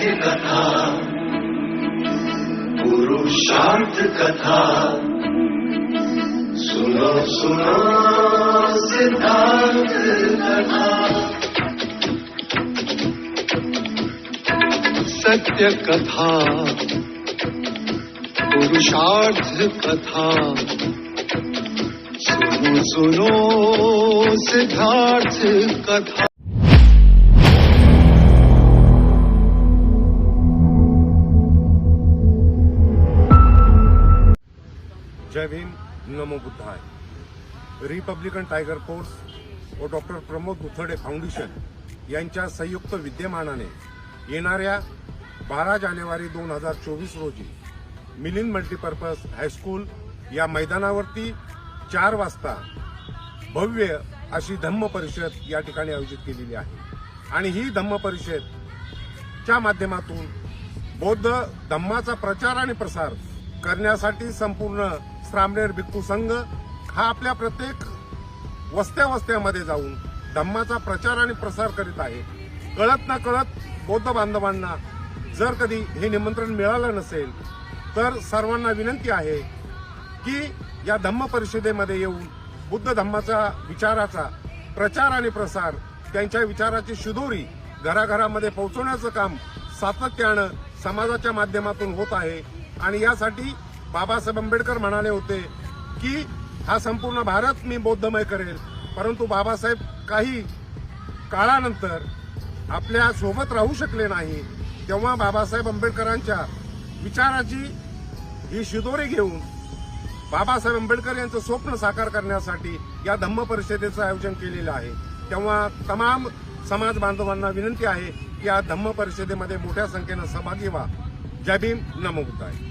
साहित्य कथा पुरुषार्थ कथा। सुनो सुनो, सिद्धार्थ कथा। सत्य कथा, पुरुषार्थ कथा। सुनो सुनो, सिद्धार्थ कथा। जय भीम नमो बुद्धाय. रिपब्लिकन टायगर फोर्स व डॉक्टर प्रमोद मुथडे फाउंडेशन यांच्या संयुक्त विद्यमानाने येणाऱ्या बारा जानेवारी दोन हजार चोवीस रोजी मिलिंद मल्टीपर्पज हायस्कूल या मैदानावरती चार वाजता भव्य अशी धम्म परिषद या ठिकाणी आयोजित केलेली आहे. आणि ही धम्म परिषद च्या माध्यमातून बौद्ध धम्माचा प्रचार आणि प्रसार करण्यासाठी संपूर्ण श्रामणेर भिक्खू संघ हा आपल्या प्रत्येक वस्त्या वस्त्यामध्ये जाऊन धम्माचा प्रचार आणि प्रसार करीत आहे. कळत ना कळत बौद्ध बांधवांना जर कधी हे निमंत्रण मिळालं नसेल तर सर्वांना विनंती आहे की या धम्म परिषदेमध्ये येऊन बुद्ध धम्माचा विचाराचा प्रचार आणि प्रसार त्यांच्या विचाराची शिदोरी घराघरामध्ये पोहोचवण्याचं काम सातत्यानं समाजाच्या माध्यमातून होत आहे. आणि यासाठी बाबासाहेब आंबेडकर म्हणाले होते की हा संपूर्ण भारत मी बौद्धमय करेल. परंतु बाबासाहेब काही काळानंतर आपल्यासोबत राहू शकले नाही. तेव्हा बाबासाहेब आंबेडकरांच्या विचाराची ही शिदोरी घेऊन बाबासाहेब आंबेडकर यांचं स्वप्न साकार करण्यासाठी या धम्म परिषदेचं आयोजन केलेलं आहे. तेव्हा तमाम समाज बांधवांना विनंती आहे की या धम्म परिषदेमध्ये मोठ्या संख्येनं सहभागी व्हा. जय भीम. नमो आहे